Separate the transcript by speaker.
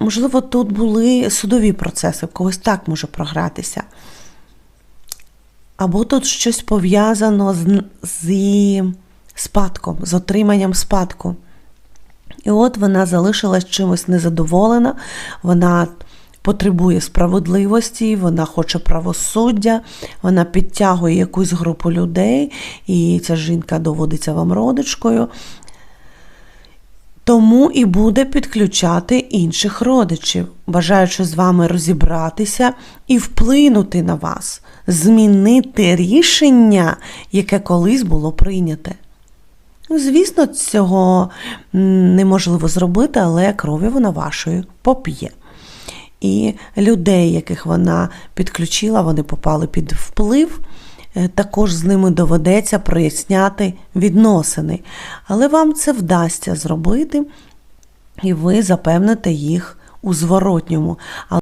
Speaker 1: можливо, тут були судові процеси, в когось так може програтися. Або тут щось пов'язано з, з спадком, з отриманням спадку. І от вона залишилась чимось незадоволена, вона потребує справедливості, вона хоче правосуддя, вона підтягує якусь групу людей, і ця жінка доводиться вам родичкою. Тому і буде підключати інших родичів, бажаючи з вами розібратися і вплинути на вас, змінити рішення, яке колись було прийняте. Звісно, цього неможливо зробити, але крові вона вашою поп'є. І людей, яких вона підключила, вони попали під вплив. Е, Також з ними доведеться проясняти відносини. Але вам це вдасться зробити, і ви запевните їх у зворотньому.